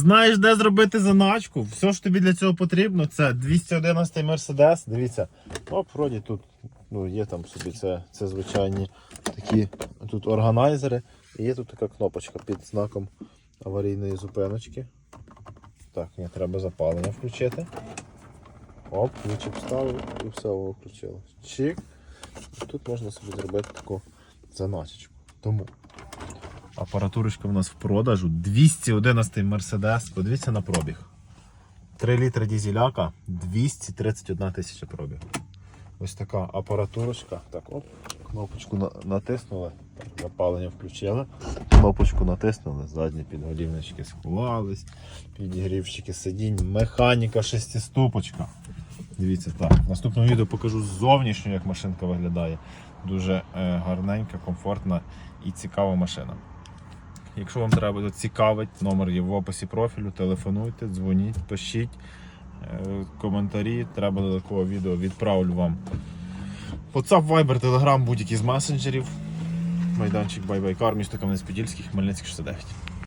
Знаєш, де зробити заначку? Все, що тобі для цього потрібно, це 211 Mercedes. Дивіться, оп, вроді тут ну, є там собі це, це звичайні такі тут органайзери. І є тут така кнопочка під знаком аварійної зупиночки. Так, мені треба запалення включити. Оп, ключик вставив і все включилось. Чик. Тут можна собі зробити таку заначечку. Тому апаратурочка у нас в продажу. 211 Mercedes. Подивіться на пробіг. 3 літри дізеляка, 231 тисяча пробіг. Ось така апаратурочка. Так, оп, кнопочку натиснули, запалення включили. Кнопочку натиснули, задні підголівнички сховались, підігрівчики сидінь, механіка шестиступочка. Дивіться так. В наступному відео покажу зовнішньо, як машинка виглядає. Дуже е, гарненька, комфортна і цікава машина. Якщо вам треба зацікавить, цікавить, номер є в описі профілю, телефонуйте, дзвоніть, пишіть е, коментарі. Треба додаткового відео, відправлю вам. WhatsApp, Viber, Telegram, будь-який з месенджерів. Майданчик Bye місто Кам'янець-Подільський, Хмельницький 69.